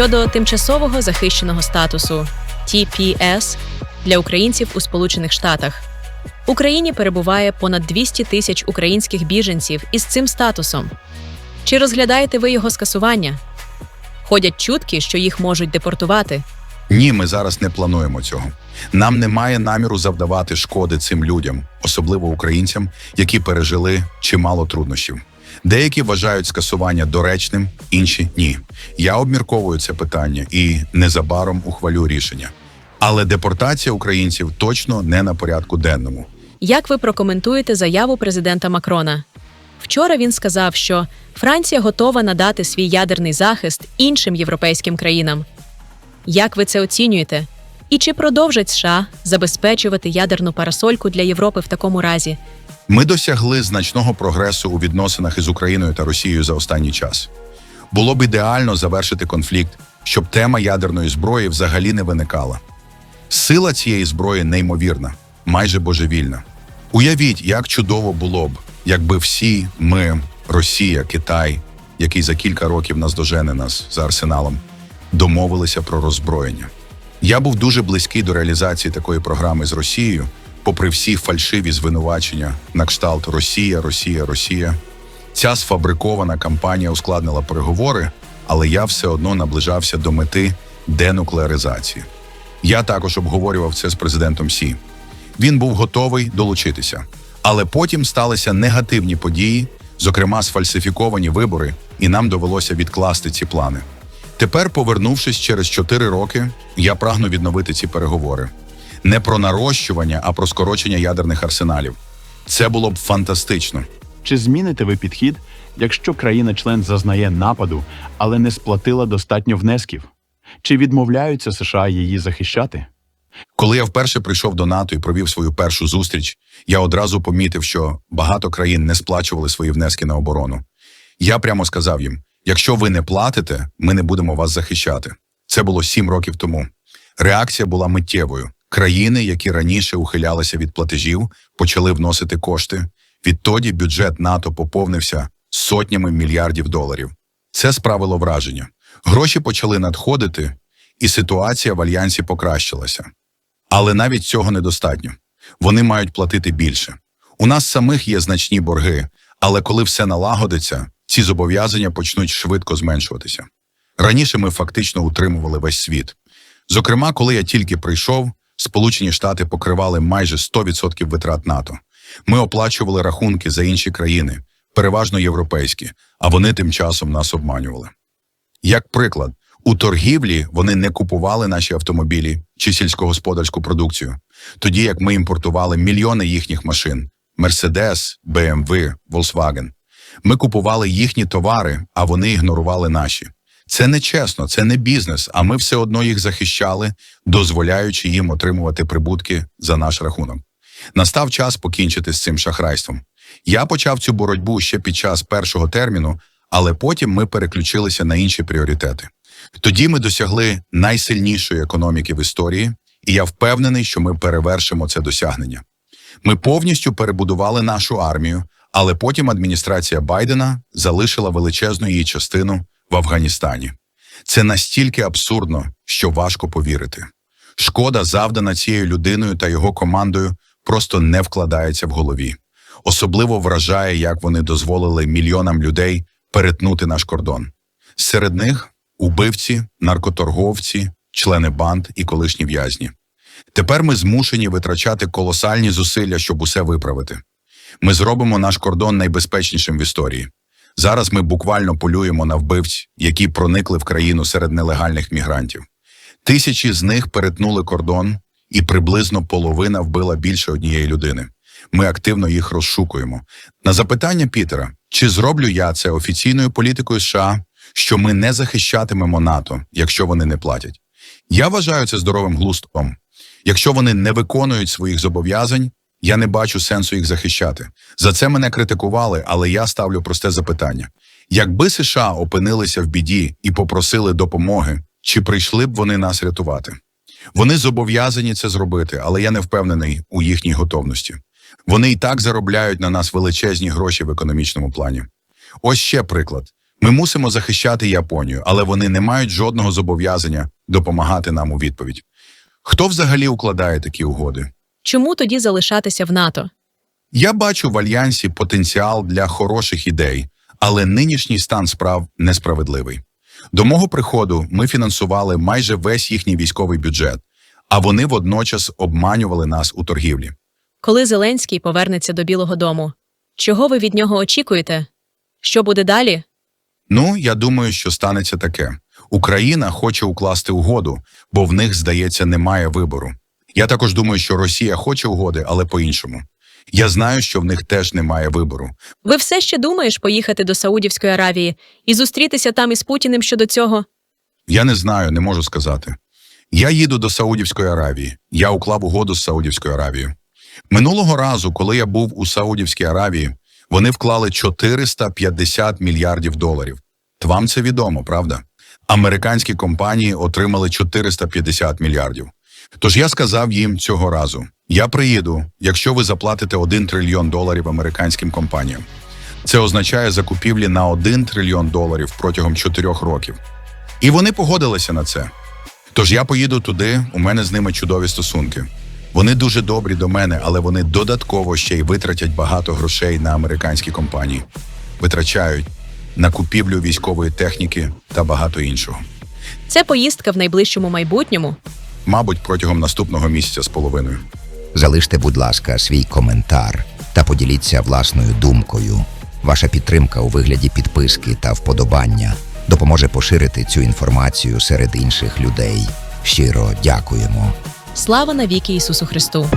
щодо тимчасового захищеного статусу TPS для українців у Сполучених Штатах. В Україні перебуває понад 200 тисяч українських біженців із цим статусом. Чи розглядаєте ви його скасування? Ходять чутки, що їх можуть депортувати. Ні, ми зараз не плануємо цього. Нам немає наміру завдавати шкоди цим людям, особливо українцям, які пережили чимало труднощів. Деякі вважають скасування доречним, інші ні. Я обмірковую це питання і незабаром ухвалю рішення. Але депортація українців точно не на порядку денному. Як ви прокоментуєте заяву президента Макрона? Вчора він сказав, що Франція готова надати свій ядерний захист іншим європейським країнам. Як ви це оцінюєте? І чи продовжать США забезпечувати ядерну парасольку для Європи в такому разі? Ми досягли значного прогресу у відносинах із Україною та Росією за останній час. Було б ідеально завершити конфлікт, щоб тема ядерної зброї взагалі не виникала. Сила цієї зброї неймовірна, майже божевільна. Уявіть, як чудово було б, якби всі ми, Росія, Китай, який за кілька років наздожене нас за арсеналом, домовилися про роззброєння. Я був дуже близький до реалізації такої програми з Росією, попри всі фальшиві звинувачення на кшталт Росія, Росія, Росія. Ця сфабрикована кампанія ускладнила переговори, але я все одно наближався до мети денуклеаризації. Я також обговорював це з президентом Сі. Він був готовий долучитися. Але потім сталися негативні події, зокрема сфальсифіковані вибори, і нам довелося відкласти ці плани. Тепер, повернувшись через 4 роки, я прагну відновити ці переговори. Не про нарощування, а про скорочення ядерних арсеналів. Це було б фантастично. Чи зміните ви підхід, якщо країна-член зазнає нападу, але не сплатила достатньо внесків? Чи відмовляються США її захищати? Коли я вперше прийшов до НАТО і провів свою першу зустріч, я одразу помітив, що багато країн не сплачували свої внески на оборону. Я прямо сказав їм: якщо ви не платите, ми не будемо вас захищати. Це було сім років тому. Реакція була миттєвою. Країни, які раніше ухилялися від платежів, почали вносити кошти. Відтоді бюджет НАТО поповнився сотнями мільярдів доларів. Це справило враження. Гроші почали надходити, і ситуація в альянсі покращилася. Але навіть цього недостатньо. Вони мають платити більше. У нас самих є значні борги, але коли все налагодиться, ці зобов'язання почнуть швидко зменшуватися. Раніше ми фактично утримували весь світ. Зокрема, коли я тільки прийшов, Сполучені Штати покривали майже 100% витрат НАТО. Ми оплачували рахунки за інші країни, переважно європейські, а вони тим часом нас обманювали. Як приклад, у торгівлі вони не купували наші автомобілі чи сільськогосподарську продукцію, тоді як ми імпортували мільйони їхніх машин: Mercedes, BMW, Volkswagen. Ми купували їхні товари, а вони ігнорували наші. Це не чесно, це не бізнес, а ми все одно їх захищали, дозволяючи їм отримувати прибутки за наш рахунок. Настав час покінчити з цим шахрайством. Я почав цю боротьбу ще під час першого терміну, але потім ми переключилися на інші пріоритети. Тоді ми досягли найсильнішої економіки в історії, і я впевнений, що ми перевершимо це досягнення. Ми повністю перебудували нашу армію, але потім адміністрація Байдена залишила величезну її частину в Афганістані. Це настільки абсурдно, що важко повірити. Шкода, завдана цією людиною та його командою, просто не вкладається в голові. Особливо вражає, як вони дозволили мільйонам людей перетнути наш кордон. Серед них убивці, наркоторговці, члени банд і колишні в'язні. Тепер ми змушені витрачати колосальні зусилля, щоб усе виправити. Ми зробимо наш кордон найбезпечнішим в історії. Зараз ми буквально полюємо на вбивць, які проникли в країну серед нелегальних мігрантів. Тисячі з них перетнули кордон, і приблизно половина вбила більше однієї людини. Ми активно їх розшукуємо. На запитання Пітера, чи зроблю я це офіційною політикою США, що ми не захищатимемо НАТО, якщо вони не платять. Я вважаю це здоровим глуздом. Якщо вони не виконують своїх зобов'язань, я не бачу сенсу їх захищати. За це мене критикували, але я ставлю просте запитання: якби США опинилися в біді і попросили допомоги, чи прийшли б вони нас рятувати? Вони зобов'язані це зробити, але я не впевнений у їхній готовності. Вони і так заробляють на нас величезні гроші в економічному плані. Ось ще приклад. Ми мусимо захищати Японію, але вони не мають жодного зобов'язання допомагати нам у відповідь. Хто взагалі укладає такі угоди? Чому тоді залишатися в НАТО? Я бачу в альянсі потенціал для хороших ідей, але нинішній стан справ несправедливий. До мого приходу ми фінансували майже весь їхній військовий бюджет, а вони водночас обманювали нас у торгівлі. Коли Зеленський повернеться до Білого Дому, чого ви від нього очікуєте? Що буде далі? Ну, я думаю, що станеться таке. Україна хоче укласти угоду, бо в них, здається, немає вибору. Я також думаю, що Росія хоче угоди, але по-іншому. Я знаю, що в них теж немає вибору. Ви все ще думаєш поїхати до Саудівської Аравії і зустрітися там із Путіним щодо цього? Я не знаю, не можу сказати. Я їду до Саудівської Аравії. Я уклав угоду з Саудівською Аравією. Минулого разу, коли я був у Саудівській Аравії, вони вклали 450 мільярдів доларів. Вам це відомо, правда? Американські компанії отримали 450 мільярдів. Тож я сказав їм цього разу: я приїду, якщо ви заплатите 1 трильйон доларів американським компаніям. Це означає закупівлі на 1 трильйон доларів протягом 4 років. І вони погодилися на це. Тож я поїду туди, у мене з ними чудові стосунки. Вони дуже добрі до мене, але вони додатково ще й витратять багато грошей на американські компанії, витрачають на купівлю військової техніки та багато іншого. Це поїздка в найближчому майбутньому. Мабуть, протягом наступного місяця з половиною. Залиште, будь ласка, свій коментар та поділіться власною думкою. Ваша підтримка у вигляді підписки та вподобання допоможе поширити цю інформацію серед інших людей. Щиро дякуємо. Слава навіки Ісусу Христу!